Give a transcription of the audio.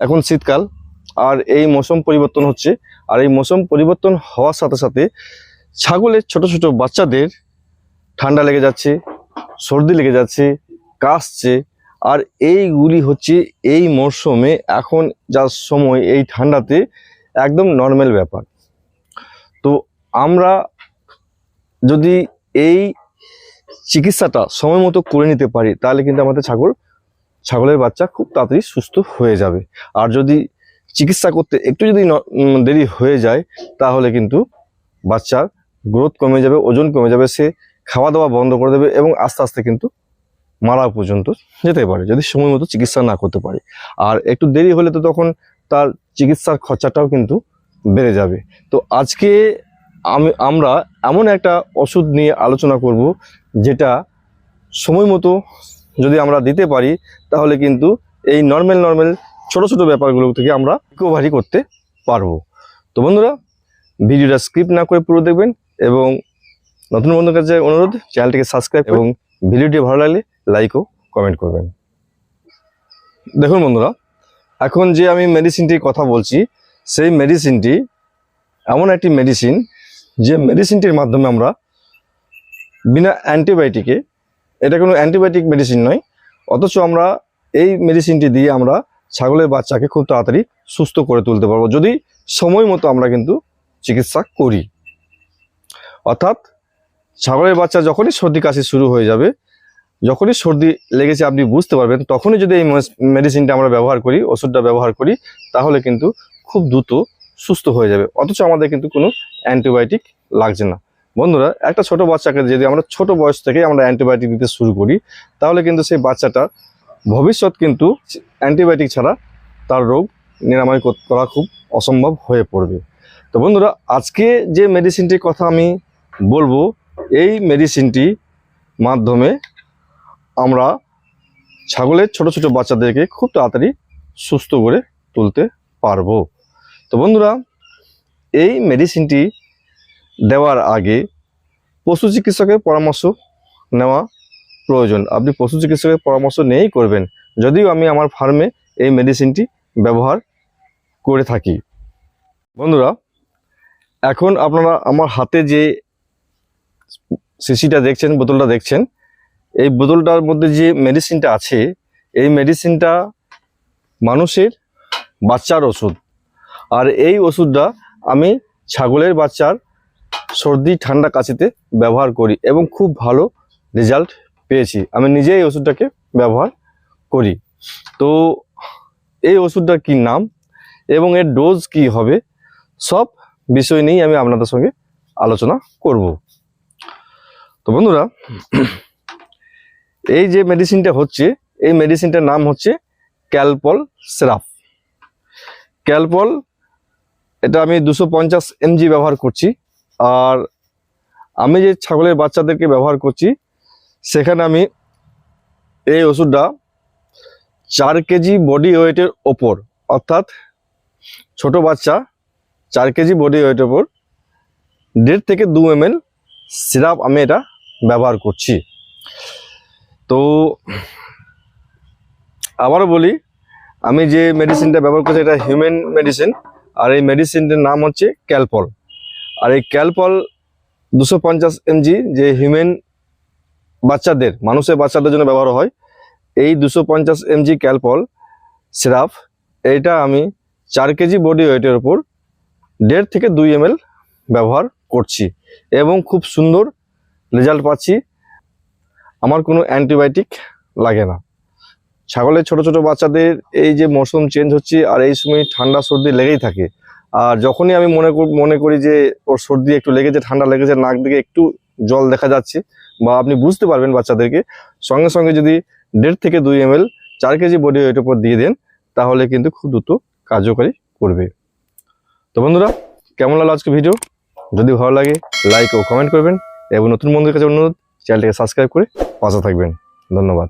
এখন শীতকাল, আর এই মৌসুম পরিবর্তন হচ্ছে, আর এই মৌসুম পরিবর্তন হওয়ার সাথে সাথে ছাগলের ছোট ছোট বাচ্চাদের ঠান্ডা লেগে যাচ্ছে, সর্দি লেগে যাচ্ছে, কাশছে, আর এইগুলি হচ্ছে এই মরশুমে এখন যা সময়, এই ঠান্ডাতে একদম নর্মাল ব্যাপার। তো আমরা যদি এই চিকিৎসাটা সময় মতো করে নিতে পারি, তাহলে কিন্তু আমাদের ছাগল ছাগলের বাচ্চা খুব তাড়াতাড়ি সুস্থ হয়ে যাবে। আর যদি চিকিৎসা করতে একটু যদি দেরি হয়ে যায়, তাহলে কিন্তু বাচ্চার গ্রোথ কমে যাবে, ওজন কমে যাবে, সে খাওয়া দাওয়া বন্ধ করে দেবে এবং আস্তে আস্তে কিন্তু মারা পর্যন্ত যেতে পারে, যদি সময় মতো চিকিৎসা না করতে পারে। আর একটু দেরি হলে তো তখন তার চিকিৎসার খরচাটাও কিন্তু বেড়ে যাবে। তো আজকে আমি আমরা এমন একটা ওষুধ নিয়ে আলোচনা করব, যেটা সময় মতো যদি আমরা দিতে পারি, তাহলে কিন্তু এই নর্মাল নর্মাল ছোট ছোট ব্যাপারগুলো থেকে আমরা রিকভারি করতে পারব। তো বন্ধুরা, ভিডিওটা স্কিপ না করে পুরো দেখবেন এবং নতুন বন্ধুর কাছে অনুরোধ, চ্যানেলটিকে সাবস্ক্রাইব এবং ভিডিওটি ভালো লাগলে লাইক ও কমেন্ট করবেন। দেখুন বন্ধুরা, এখন যে আমি মেডিসিনটির কথা বলছি, সেই মেডিসিনটি এমন একটি মেডিসিন যে মেডিসিনটির মাধ্যমে আমরা বিনা অ্যান্টিবায়োটিকে এটা কোনো অ্যান্টিবায়োটিক মেডিসিন নয়। অথচ আমরা এই মেডিসিনটি দিয়ে আমরা ছাগলের বাচ্চাকে খুব তাড়াতাড়ি সুস্থ করে তুলতে পারব, যদি সময় মতো আমরা কিন্তু চিকিৎসা করি। অর্থাৎ ছাগলের বাচ্চা যখনই সর্দি কাশি শুরু হয়ে যাবে, যখনই সর্দি লেগেছে আপনি বুঝতে পারবেন, তখনই যদি এই মেডিসিনটা আমরা ব্যবহার করি, ওষুধটা ব্যবহার করি, তাহলে কিন্তু খুব দ্রুত সুস্থ হয়ে যাবে। অথচ আমাদের কিন্তু কোনো অ্যান্টিবায়োটিক লাগছে না। বন্ধুরা, একটা ছোট বাচ্চাকে যদি আমরা ছোট বয়স থেকে আমরা অ্যান্টিবায়োটিক দিতে শুরু করি, তাহলে কিন্তু সেই বাচ্চাটা ভবিষ্যৎ কিন্তু অ্যান্টিবায়োটিক ছাড়া তার রোগ নিরাময় করা খুব অসম্ভব হয়ে পড়বে। তো বন্ধুরা, আজকে যে মেডিসিনটির কথা আমি বলব, এই মেডিসিনটি মাধ্যমে আমরা ছাগলের ছোট ছোট বাচ্চাদেরকে খুব তাড়াতাড়ি সুস্থ করে তুলতে পারব। তো বন্ধুরা, এই মেডিসিনটি দেওয়ার আগে পশু চিকিৎসকের পরামর্শ নেওয়া প্রয়োজন। আপনি পশু চিকিৎসকের পরামর্শ নিয়েই করবেন। যদিও আমি আমার ফার্মে এই মেডিসিনটি ব্যবহার করে থাকি। বন্ধুরা, এখন আপনারা আমার হাতে যে শিশিটা দেখছেন, বোতলটা দেখছেন, এই বোতলটার মধ্যে যে মেডিসিনটা আছে, এই মেডিসিনটা মানুষের বাচ্চার ওষুধ। আর এই ওষুধটা আমি ছাগলের বাচ্চার সর্দি, ঠান্ডা কাশিতে ব্যবহার করি এবং খুব ভালো রেজাল্ট পেয়েছি। আমি নিজে এই ওষুধটাকে ব্যবহার করি। তো এই ওষুধটার কি নাম এবং এর ডোজ কি হবে, সব বিষয় নিয়েই আমি আপনাদের সঙ্গে আলোচনা করব। তো বন্ধুরা, এই যে মেডিসিনটা হচ্ছে, এই মেডিসিনটার নাম হচ্ছে ক্যালপল সিরাপ ক্যালপল এটা আমি দুশো পঞ্চাশ এমজি ব্যবহার করছি। আর আমি যে ছাগলের বাচ্চাদেরকে ব্যবহার করছি, সেখানে আমি এই ওষুধটা চার কেজি বডি ওয়েটের ওপর, অর্থাৎ ছোট বাচ্চা চার কেজি বডি ওয়েটের ওপর দেড় থেকে দু এম এল সিরাপ আমি এটা ব্যবহার করছি। তো আবারও বলি, আমি যে মেডিসিনটা ব্যবহার করছি, এটা হিউম্যান মেডিসিন আর এই মেডিসিনটার নাম হচ্ছে ক্যালপল আর এই ক্যালপল দুশো পঞ্চাশ এমজি যে হিউম্যান বাচ্চাদের, মানুষের বাচ্চাদের জন্য ব্যবহার হয়, এই দুশো পঞ্চাশ এমজি ক্যালপল সিরাপ এইটা আমি চার কেজি বডি ওয়েটের ওপর দেড় থেকে দুই এম ব্যবহার করছি এবং খুব সুন্দর রেজাল্ট পাচ্ছি। আমার কোনো অ্যান্টিবায়োটিক লাগে না। ছাগলের ছোট ছোট বাচ্চাদের এই যে মৌসুম চেঞ্জ হচ্ছে আর এই সময় ঠান্ডা সর্দি লেগেই থাকে। আর যখনই আমি মনে মনে করি যে ওর সর্দি একটু লেগেছে, ঠান্ডা লেগেছে, নাক দিকে একটু জল দেখা যাচ্ছে বা আপনি বুঝতে পারবেন বাচ্চাদেরকে, সঙ্গে সঙ্গে যদি দেড় থেকে দুই এম এল চার কেজি বডি ওয়েট উপর দিয়ে দেন, তাহলে কিন্তু খুব দ্রুত কার্যকারী করবে। তো বন্ধুরা, কেমন লাগল আজকে ভিডিও যদি ভালো লাগে লাইক ও কমেন্ট করবেন। এবং নতুন বন্ধুদের কাছে অনুরোধ, চ্যানেলটিকে সাবস্ক্রাইব করে পাশে থাকবেন। ধন্যবাদ।